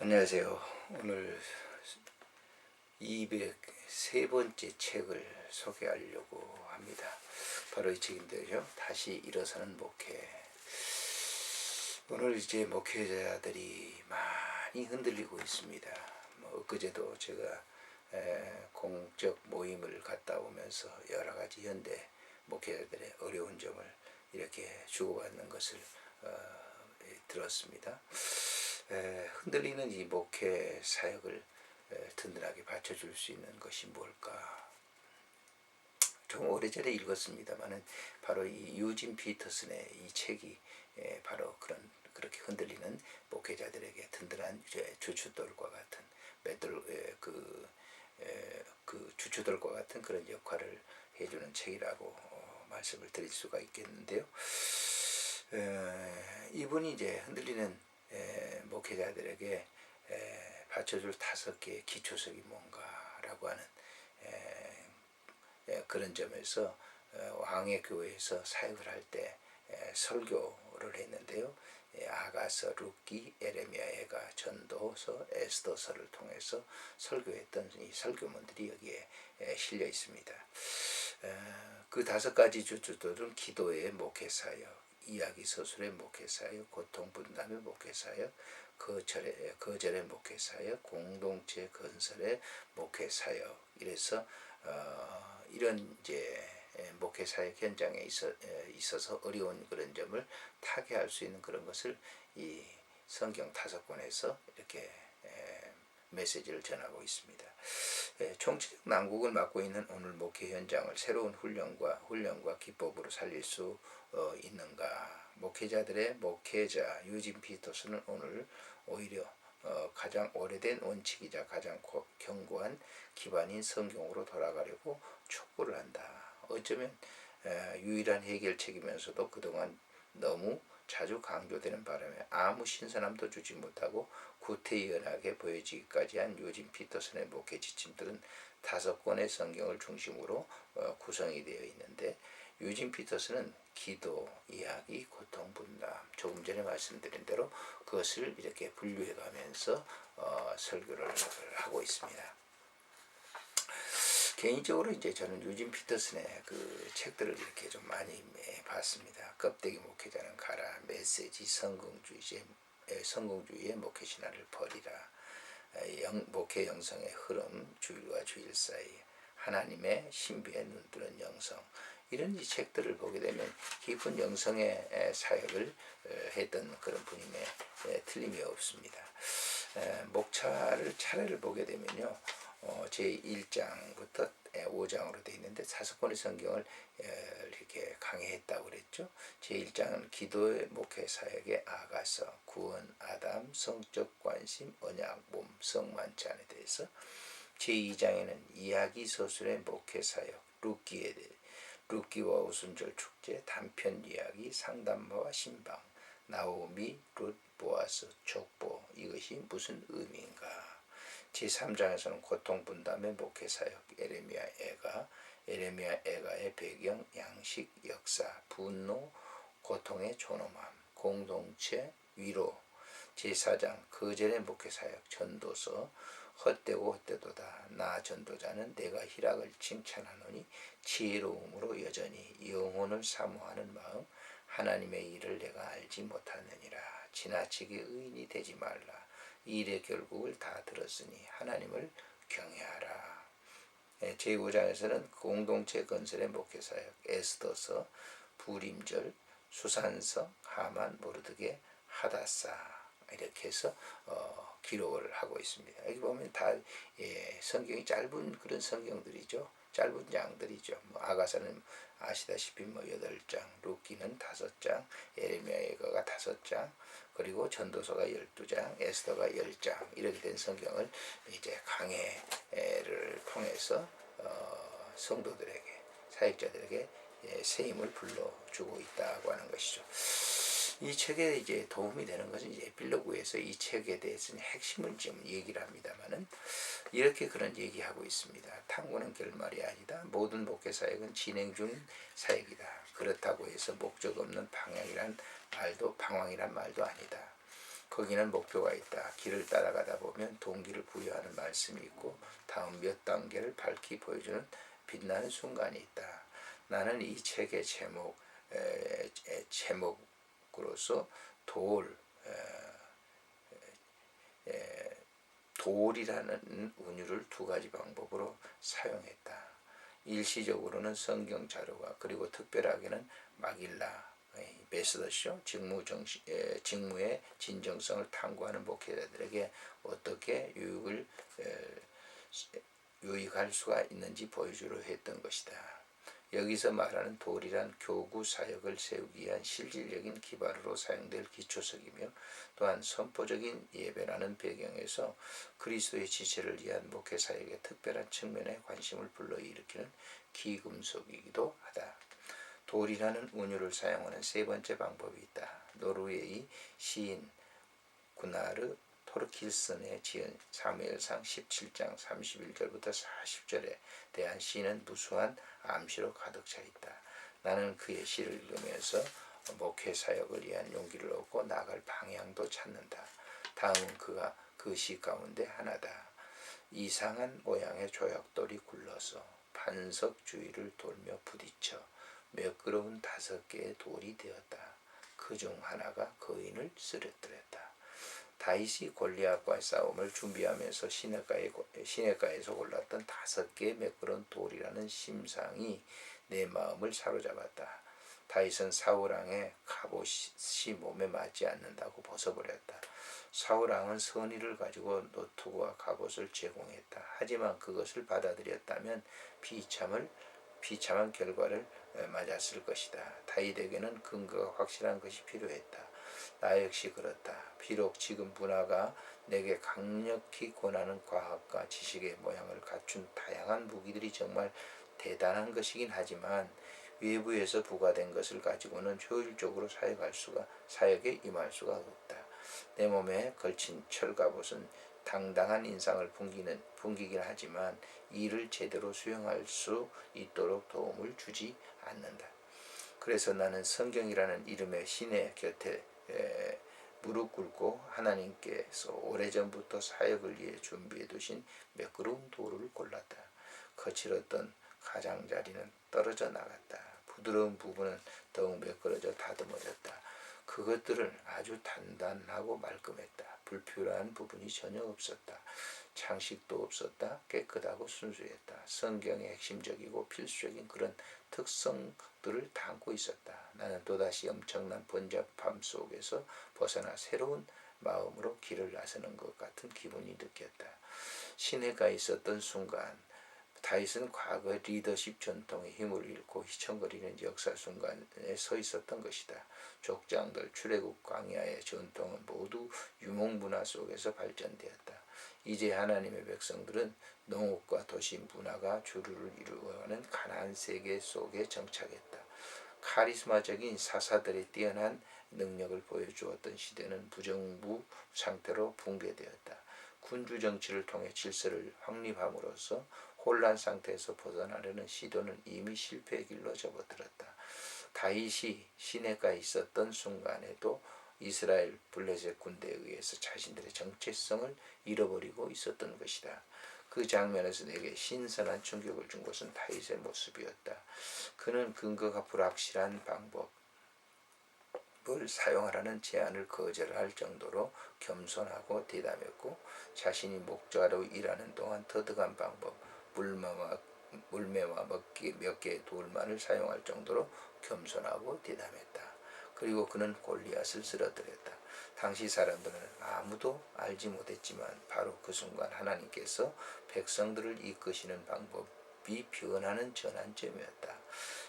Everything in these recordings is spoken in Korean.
안녕하세요. 오늘 203번째 책을 소개하려고 합니다. 바로 이 책인데요. 다시 일어서는 목회. 오늘 이제 목회자들이 많이 흔들리고 있습니다. 뭐 엊그제도 제가 에, 공적 모임을 갔다 오면서 여러 가지 현대 목회자들의 어려운 점을 이렇게 주고받는 것을 어, 예, 들었습니다. 에, 흔들리는 이 목회 사역을 에, 든든하게 받쳐줄 수 있는 것이 뭘까? 좀 오래전에 읽었습니다만은 바로 이 유진 피터슨의 이 책이 에, 바로 그런 그렇게 흔들리는 목회자들에게 든든한 주춧돌과 같은 맷돌 에, 그, 에, 그 주춧돌과 같은 그런 역할을 해주는 책이라고 어, 말씀을 드릴 수가 있겠는데요. 에, 이분이 이제 흔들리는 에, 목회자들에게 에, 받쳐줄 다섯 개의 기초석이 뭔가라고 하는 그런 점에서 어, 왕의 교회에서 사역을 할 때 설교를 했는데요. 에, 아가서, 루키, 에레미야 에가 전도서, 에스더서를 통해서 설교했던 이 설교문들이 여기에 에, 실려 있습니다. 에, 그 다섯 가지 주주들은 기도의 목회 사역, 이야기 서술의 목회사역, 고통 분담의 목회사역, 거절의 거절의 목회사역, 공동체 건설의 목회사역. 이래서 어, 이런 이제 목회사역 현장에 있어, 있어서 어려운 그런 점을 타개할 수 있는 그런 것을 이 성경 다섯 권에서 이렇게 메시지를 전하고 있습니다. 총체적 난국을 맡고 있는 오늘 목회 현장을 새로운 훈련과 훈련과 기법으로 살릴 수 어, 있는가? 목회자들의 목회자 유진 피터스는 오늘 오히려 어, 가장 오래된 원칙이자 가장 견고한 기반인 성경으로 돌아가려고 촉구를 한다. 어쩌면 에, 유일한 해결책이면서도 그동안 너무 자주 강조되는 바람에 아무 신선함도 주지 못하고 구태연하게 보여지기까지 한 요진 피터슨의 목회 지침들은 다섯 권의 성경을 중심으로 어, 구성이 되어 있는데 유진 피터스는 기도, 이야기, 고통, 분담 조금 전에 말씀드린 대로 그것을 이렇게 분류해 가면서 어, 설교를 하고 있습니다. 개인적으로 이제 저는 유진 피터슨의 그 책들을 이렇게 좀 많이 봤습니다. 껍데기 목회자는 가라, 메시지, 성공주의, 성공주의의 목회 신화를 버리라, 영, 목회 영성의 흐름, 주일과 주일 사이, 하나님의 신비에 눈뜨는 영성, 이런 이 책들을 보게 되면 깊은 영성의 사역을 어, 했던 그런 분임에 틀림이 없습니다. 목차를 차례를 보게 되면요. 어, 제1장부터 5장으로 되어 있는데 다섯 권의 성경을 이렇게 강해했다고 그랬죠. 제1장은 기도의 목회 사역의 아가서, 구원, 아담, 성적 관심, 언약, 몸, 성만찬에 대해서 제2장에는 이야기 서술의 목회 사역, 루키에 대해 루키와 오순절 축제, 단편 이야기, 상담바와 신방, 나오미, 룻, 보아스, 족보 이것이 무슨 의미인가? 제3장에서는 고통 분담의 목회 사역, 에레미야 애가, 에레미야 애가의 배경, 양식, 역사, 분노, 고통의 존엄함, 공동체, 위로, 제4장 거절의 목회 사역, 전도서, 헛되고 헛되도다. 나 전도자는 내가 희락을 칭찬하노니 지혜로움으로 여전히 영혼을 사모하는 마음 하나님의 일을 내가 알지 못하느니라. 지나치게 의인이 되지 말라. 일의 결국을 다 들었으니 하나님을 경외하라. 예, 제5장에서는 공동체 건설의 목회사역 에스더서 부림절 수산성 하만 모르드게 하다사 이렇게 해서 어, 기록을 하고 있습니다. 여기 보면 다 예, 성경이 짧은 그런 성경들이죠. 짧은 장들이죠. 뭐 아가사는 아시다시피 뭐 8장, 루키는 5장, 에레미야가 5장, 그리고 전도서가 12장, 에스더가 10장 이렇게 된 성경을 이제 강해를 통해서 어, 성도들에게 사역자들에게 예, 새 힘을 불러주고 있다고 하는 것이죠. 이 책에 이제 도움이 되는 것은 이제 에필로그에서 이 책에 대해서는 핵심을 좀 얘기를 합니다만은 이렇게 그런 얘기하고 있습니다. 탐구는 결말이 아니다. 모든 목회 사역은 진행 중 사역이다. 그렇다고 해서 목적 없는 방향이란 말도 방황이란 말도 아니다. 거기는 목표가 있다. 길을 따라가다 보면 동기를 부여하는 말씀이 있고 다음 몇 단계를 밝히 보여주는 빛나는 순간이 있다. 나는 이 책의 제목 에, 에, 제목 으로서 돌 에, 에, 돌이라는 은유를 두 가지 방법으로 사용했다. 일시적으로는 성경 자료가 그리고 특별하게는 마길라 메스더쇼 직무 정시, 에, 직무의 진정성을 탐구하는 목회자들에게 어떻게 유익을 에, 유익할 수가 있는지 보여주려 했던 것이다. 여기서 말하는 돌이란 교구 사역을 세우기 위한 실질적인 기반으로 사용될 기초석이며 또한 선포적인 예배라는 배경에서 그리스도의 지체를 위한 목회 사역의 특별한 측면에 관심을 불러일으키는 기금속이기도 하다. 돌이라는 운유를 사용하는 세 번째 방법이 있다. 노르웨이 시인 구나르 토르킬슨의 지은 사무엘상 17장 31절부터 40절에 대한 시는 무수한 암시로 가득 차 있다. 나는 그의 시를 읽으면서 목회 사역을 위한 용기를 얻고 나갈 방향도 찾는다. 다음은 그가 그 시 가운데 하나다. 이상한 모양의 조약돌이 굴러서 반석 주위를 돌며 부딪혀 매끄러운 다섯 개의 돌이 되었다. 그 중 하나가 거인을 쓰러뜨렸다. 다윗이 골리앗과의 싸움을 준비하면서 시내가에, 시내가에서 골랐던 다섯 개의 매끄러운 돌이라는 심상이 내 마음을 사로잡았다. 다윗은 사울왕의 갑옷이 몸에 맞지 않는다고 벗어버렸다. 사울왕은 선의를 가지고 노트와 갑옷을 제공했다. 하지만 그것을 받아들였다면 비참을 비참한 결과를 맞았을 것이다. 다윗에게는 근거가 확실한 것이 필요했다. 나 역시 그렇다. 비록 지금 문화가 내게 강력히 권하는 과학과 지식의 모양을 갖춘 다양한 무기들이 정말 대단한 것이긴 하지만 외부에서 부과된 것을 가지고는 효율적으로 사역할 수가 사역에 임할 수가 없다. 내 몸에 걸친 철갑옷은 당당한 인상을 풍기는 풍기긴 하지만 일을 제대로 수행할 수 있도록 도움을 주지 않는다. 그래서 나는 성경이라는 이름의 신의 곁에 에, 무릎 꿇고 하나님께서 오래전부터 사역을 위해 준비해 두신 매끄러운 돌을 골랐다. 거칠었던 가장자리는 떨어져 나갔다. 부드러운 부분은 더욱 매끄러져 다듬어졌다. 그것들은 아주 단단하고 말끔했다. 불필요한 부분이 전혀 없었다. 장식도 없었다. 깨끗하고 순수했다. 성경의 핵심적이고 필수적인 그런 특성들을 담고 있었다. 나는 또다시 엄청난 번잡함 속에서 벗어나 새로운 마음으로 길을 나서는 것 같은 기분이 느꼈다. 시내가 있었던 순간 다윗은 과거 리더십 전통의 힘을 잃고 휘청거리는 역사 순간에 서 있었던 것이다. 족장들 출애굽 광야의 전통은 모두 유목 문화 속에서 발전되었다. 이제 하나님의 백성들은 농업과 도시 문화가 주류를 이루어가는 가나안 세계 속에 정착했다. 카리스마적인 사사들의 뛰어난 능력을 보여주었던 시대는 부정부 상태로 붕괴되었다. 군주 정치를 통해 질서를 확립함으로써 혼란 상태에서 벗어나려는 시도는 이미 실패의 길로 접어들었다. 다윗이 시내가에 있었던 순간에도 이스라엘 블레셋 군대에 의해서 자신들의 정체성을 잃어버리고 있었던 것이다. 그 장면에서 내게 신선한 충격을 준 것은 다윗의 모습이었다. 그는 근거가 불확실한 방법을 사용하라는 제안을 거절할 정도로 겸손하고 대담했고 자신이 목자로 일하는 동안 터득한 방법, 물매와, 물매와 몇 개의 돌만을 사용할 정도로 겸손하고 대담했다. 그리고 그는 골리앗을 쓰러뜨렸다. 당시 사람들은 아무도 알지 못했지만 바로 그 순간 하나님께서 백성들을 이끄시는 방법이 변하는 전환점이었다.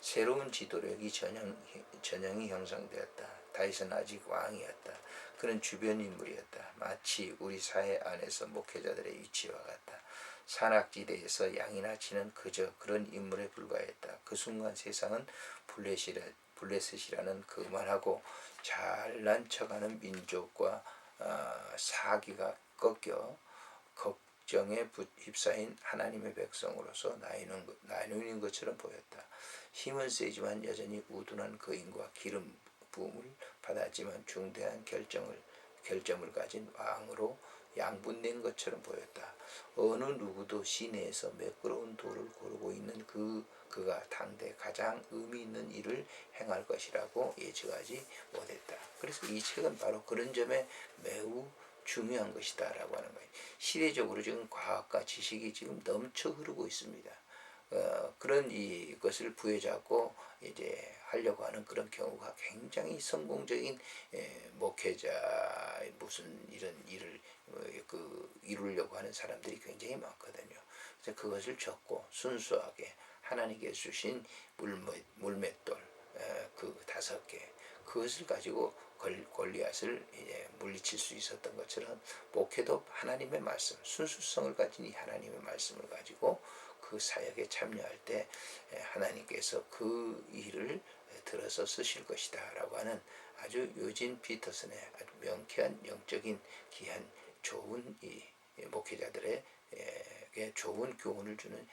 새로운 지도력이 전형, 전형이 형성되었다. 다윗은 아직 왕이었다. 그는 주변 인물이었다. 마치 우리 사회 안에서 목회자들의 위치와 같다. 산악지대에서 양이나 치는 그저 그런 인물에 불과했다. 그 순간 세상은 블레시라, 블레셋이라는 그만하고 잘난 척하는 민족과 어, 사기가 꺾여 걱정에 휩싸인 하나님의 백성으로서 나이는, 나누는 것처럼 보였다. 힘은 세지만 여전히 우둔한 거인과 기름 부음을 받았지만 중대한 결정을 결점을 가진 왕으로 양분된 것처럼 보였다. 어느 누구도 시내에서 매끄러운 돌을 고르고 있는 그 그가 당대 가장 의미 있는 일을 행할 것이라고 예측하지 못했다. 그래서 이 책은 바로 그런 점에 매우 중요한 것이다라고 하는 거예요. 시대적으로 지금 과학과 지식이 지금 넘쳐 흐르고 있습니다. 어, 그런 이것을 부여잡고 이제 하려고 하는 그런 경우가 굉장히 성공적인 예, 목회자 무슨 이런 일을 어, 그 이루려고 하는 사람들이 굉장히 많거든요. 그래서 그것을 적고 순수하게 하나님께 주신 물맷, 물맷돌 에, 그 다섯 개 그것을 가지고 걸, 골리앗을 이제 물리칠 수 있었던 것처럼 목회도 하나님의 말씀 순수성을 가진 이 하나님의 말씀을 가지고 그 사역에 참여할 때 에, 하나님께서 그 일을 들어서 쓰실 것이다 라고 하는 아주 요진 피터슨의 아주 명쾌한 영적인 귀한 좋은 이 목회자들에게 좋은 교훈을 주는